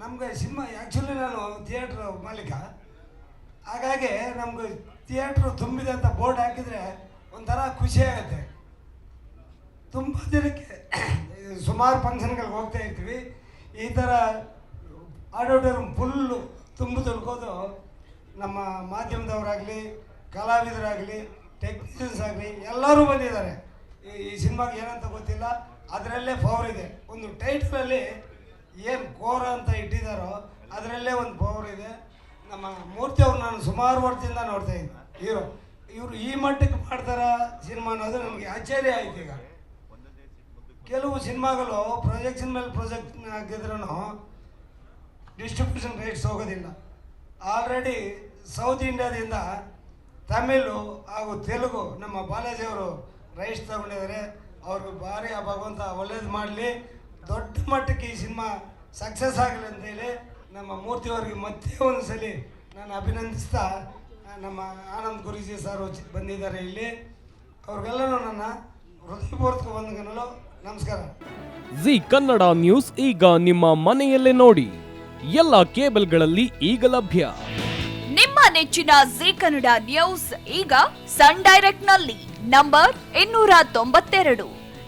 ನಮಗೆ cinema actually ನಾನು theatre ಮಾಲೀಕ. ಹಾಗಾಗಿ ನಮ್ಗೆ ಥಿಯೇಟ್ರು ತುಂಬಿದೆ ಅಂತ ಬೋರ್ಡ್ ಹಾಕಿದರೆ ಒಂಥರ ಖುಷಿ ಆಗುತ್ತೆ. ತುಂಬ ದಿನಕ್ಕೆ ಸುಮಾರು ಫಂಕ್ಷನ್ಗಳಿಗೆ ಹೋಗ್ತಾ ಇರ್ತೀವಿ. ಈ ಥರ ಆಡಿಟೋರಿಯಂ ಫುಲ್ಲು ತುಂಬು ತುಳ್ಕೋದು ನಮ್ಮ ಮಾಧ್ಯಮದವರಾಗಲಿ, ಕಲಾವಿದರಾಗಲಿ ಟೆಕ್ನಿಷಿಯನ್ಸ್ ಆಗಲಿ ಎಲ್ಲರೂ ಬಂದಿದ್ದಾರೆ. ಈ ಸಿನಿಮಾಗೆ ಏನಂತ ಗೊತ್ತಿಲ್ಲ. ಅದರಲ್ಲೇ ಫವರ್ ಇದೆ. ಒಂದು ಟೈಟ್ಲಲ್ಲಿ ಏನು ಕೋರ ಅಂತ ಇಟ್ಟಿದ್ದಾರೋ ಅದರಲ್ಲೇ ಒಂದು ಪವರ್ ಇದೆ. ನಮ್ಮ ಮೂರ್ತಿ ಅವ್ರು ನಾನು ಸುಮಾರು ವರ್ಷದಿಂದ ನೋಡ್ತಾ ಇದ್ದೆ. ಹೀರೋ ಇವರು ಈ ಮಟ್ಟಕ್ಕೆ ಮಾಡ್ತಾರ ಸಿನಿಮಾ ಅನ್ನೋದು ನಮಗೆ ಆಶ್ಚರ್ಯ ಆಯ್ತು ಈಗ. ಕೆಲವು ಸಿನಿಮಾಗಳು ಪ್ರೊಜೆಕ್ಷನ್ ಮೇಲೆ ಪ್ರೊಜೆಕ್ಟ್ ಹಾಕಿದ್ರೂ ಡಿಸ್ಟ್ರಿಬ್ಯೂಷನ್ ರೇಟ್ಸ್ ಹೋಗೋದಿಲ್ಲ. ಆಲ್ರೆಡಿ ಸೌತ್ ಇಂಡಿಯಾದಿಂದ ತಮಿಳು ಹಾಗೂ ತೆಲುಗು ನಮ್ಮ ಬಾಲಾಜಿ ಅವರು ರೈಟ್ಸ್ ತಗೊಂಡಿದ್ದಾರೆ. ಅವ್ರಿಗೆ ಭಾರಿ ಆ ಭಗವಂತ ಒಳ್ಳೇದು ಮಾಡಲಿ. ದೊಡ್ಡ ಮಟ್ಟಕ್ಕೆ ಈ ಸಿನಿಮಾ ಸಕ್ಸಸ್ ಆಗಲಿ ಅಂತೇಳಿ ನಮ್ಮ ಮೂರ್ತಿಯವರಿಗೆ ಮತ್ತೆ ಒಂದು ಸಲ ನಾನು ಅಭಿನಂದಿಸ್ತಾ ನಮ್ಮ ಆನಂದ್ ಗುರುಜಿ ಸರ್ ಬಂದಿದ್ದಾರೆ ಇಲ್ಲಿ. ಅವ್ರಿಗೆಲ್ಲರೂ ನನ್ನ ಹೃದಯಪೂರ್ವಕ ವಂದನೆಗಳು. ನಮಸ್ಕಾರ. ಜಿ ಕನ್ನಡ ನ್ಯೂಸ್ ಈಗ ನಿಮ್ಮ ಮನೆಯಲ್ಲೇ ನೋಡಿ. ಎಲ್ಲ ಕೇಬಲ್ಗಳಲ್ಲಿ ಈಗ ಲಭ್ಯ. ನಿಮ್ಮ ನೆಚ್ಚಿನ ಜಿ ಕನ್ನಡ ನ್ಯೂಸ್ ಈಗ ಸನ್ ಡೈರೆಕ್ಟ್ನಲ್ಲಿ ನಂಬರ್ ಇನ್ನೂರ ತೊಂಬತ್ತೆರಡು.